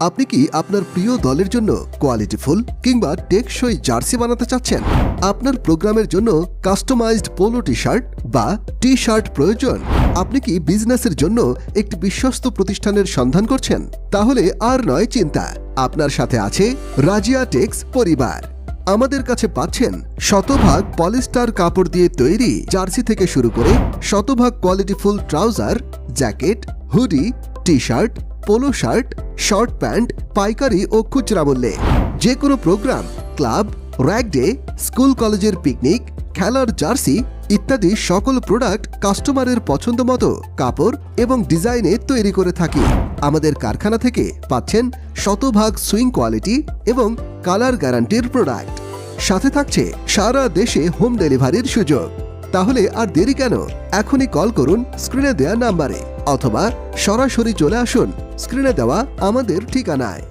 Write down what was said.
আপনি কি আপনার প্রিয় দলের জন্য কোয়ালিটিফুল কিংবা টেকসই জার্সি বানাতে চাচ্ছেন? আপনার প্রোগ্রামের জন্য কাস্টমাইজড পোলো টি শার্ট বা টি শার্ট প্রয়োজন। আপনি কি বিজনেসের জন্য একটি বিশ্বস্ত প্রতিষ্ঠানের সন্ধান করছেন? তাহলে আর নয় চিন্তা। আপনার সাথে আছে রাজিয়া টেক্স পরিবার। আমাদের কাছে পাচ্ছেন শতভাগ পলিস্টার কাপড় দিয়ে তৈরি জার্সি থেকে শুরু করে শতভাগ qualityful trouser, jacket, hoodie T shirt polo shirt, short pant, পাইকারি ও খুচরা মূল্যে। যে কোনো program, club, rag day, school কলেজের পিকনিক, খেলার জার্সি ইত্যাদি সকল প্রোডাক্ট কাস্টমারের পছন্দ মতো কাপড় এবং ডিজাইনে তৈরি করে থাকি। আমাদের কারখানা থেকে পাচ্ছেন শতভাগ সুইং কোয়ালিটি এবং কালার গ্যারান্টির প্রোডাক্ট। সাথে থাকছে সারা দেশে হোম ডেলিভারির সুযোগ। তাহলে আর দেরি কেন? এখনই কল করুন, স্ক্রিনে দেওয়া নাম্বারে। অথবা সরাসরি চলে আসুন। স্ক্রিনে দেওয়া আমাদের ঠিকানায়।